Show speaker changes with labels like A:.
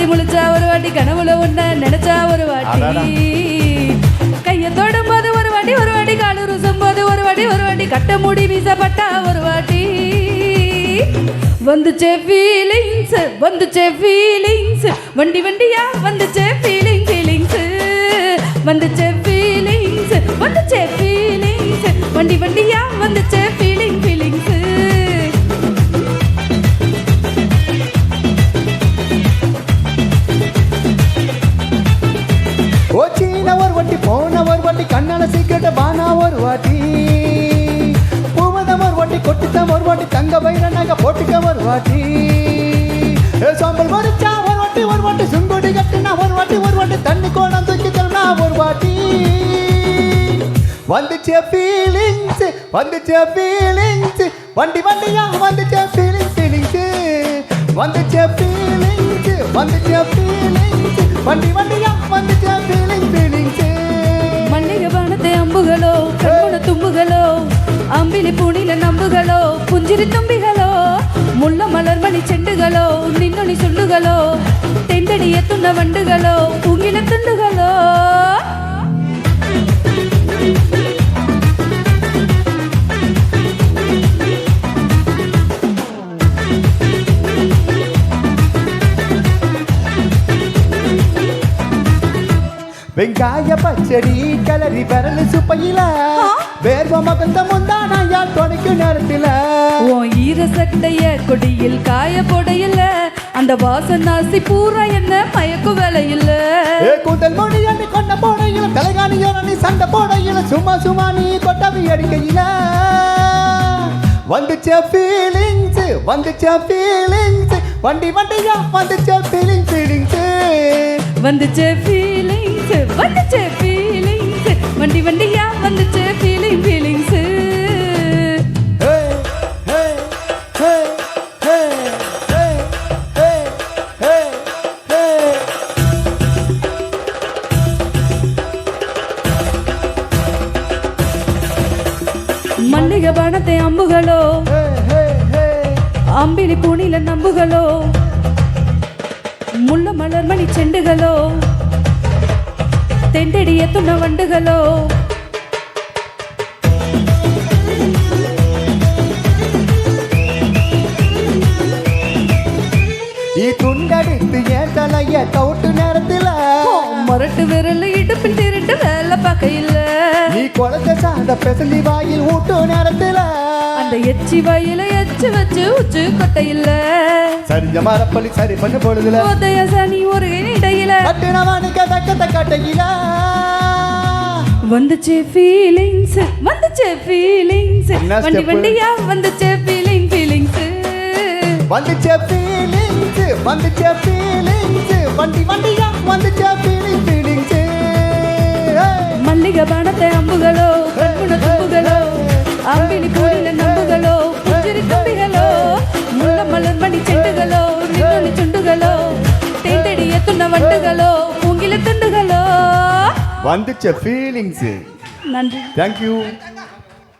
A: ஒரு வாட்டி கனவுல உன்ன நினைச்சா ஒரு வாட்டி. கைய தொடும் போது ஒரு வாட்டி ஒரு வாட்டி காலு ருசும் போது ஒரு வாட்டி ஒரு வாட்டி கட்ட முடி வீசப்பட்டா ஒரு வாட்டி. வந்துச்சே ஃபீலிங்ஸ் வந்துச்சே ஃபீலிங்ஸ் வண்டி வண்டியா? வந்துச்சே ஃபீலிங் ஃபீலிங்ஸ் வந்துச்சே வண்டி
B: ஒரு வாட்டி போன ஒரு வாட்டி கண்ணால சீக்கிரட்ட பானா ஒரு வாட்டி. பூமதம் ஒரு வண்டி கொட்டித்தம் ஒரு வாட்டி தங்க பயிர நாங்க போட்டுக்க ஒரு வாட்டி. சாம்பல் மறிச்சா ஒரு வாட்டி ஒரு வாட்டி சுங்குடி கட்டினா ஒரு வாட்டி ஒரு வாட்டி தண்ணி கோணம் தூக்கி தரனா ஒரு வாட்டி. வந்துச்சு ஃபீலிங்ஸ் வந்துச்சு ஃபீலிங்ஸ் வண்டி வண்டியா வந்துச்சு ஃபீலிங்ஸ் ஃபீலிங்ஸ் வந்துச்சு ஃபீலிங்ஸ் வந்துச்சு ஃபீலிங்ஸ் வண்டி வண்டியா வந்துச்சு
A: அம்பிலி பூணில நம்புகளோ புஞ்சிரி தும்பிகளோ முள்ள மலர் மணி செண்டுகளோ நின்னொனி சொல்லுகளோ தெண்டடி எத்துண்ண வண்டுகளோ பூங்கில துண்டுகளோ.
B: வெங்காய பச்சடி கலரி விரல் சுப்பையில. வேர்வ மகந்த முந்தானா யார் துணைக்கு நேரத்தில்.
A: உன் ஈர சட்டைய கொடியில் காய போடையில அந்த வாசனாசி பூரா என்ன மயக்கு வேலையில்ல
B: ஏ கூந்தல் மொழி அண்ணி கொண்ட போடையில தலைகாணியோட நீ சண்டை போடையில சும்மா சும்மா நீ கொட்டவி அடிக்கையில. வந்துச்சே ஃபீலிங்ஸ் வந்துச்சே ஃபீலிங்ஸ் வண்டி வண்டியா வந்துச்சே ஃபீலிங் ஃபீலிங்ஸ்
A: வந்துச்சு ஃபீலிங்ஸ் வந்துச்சு ஃபீலிங்ஸ் வண்டி வண்டியா வந்துச்சு மல்லிகை பானத்தை அம்புகளோ? அம்பிலி பூணில நம்புகளோ? முள்ள மலர் மணி செண்டுகளோ? தெண்டடிய துண வண்டுகளோ?
B: துண்டடித்து ஏன் தலைய கவுட்டு நேரத்தில்
A: முரட்டு விரல் இடுப்பில் திருட்டு வேலை பார்க்கையில்
B: நீ குழந்தை சாத பெசலி வாயில் ஊட்டு நேரத்தில்.
A: அந்த எச்சி வாயில எச்சு வச்சு உச்சு கொட்டையில்.
B: சரிஞ்ச மரப்பள்ளி சரி பண்ண பொழுதுல.
A: உதய சனி ஒரு இடையில.
B: கட்டினவானுக்கு தக்கத்த கட்டையில.
A: வந்துச்சு ஃபீலிங்ஸ் வந்துச்சு ஃபீலிங்ஸ் வண்டி? வண்டியா? வந்துச்சு ஃபீலிங் ஃபீலிங்ஸ்
B: வந்துச்சே ஃபீலிங்ஸ் வந்துச்சே ஃபீலிங்ஸ் வண்டி வண்டியா? வந்துச்சே
A: வண்டுகளோ பூங்கில துண்டுகளோ.
B: வந்துச்சே ஃபீலிங்ஸ்
A: நன்றி.
B: தேங்க்யூ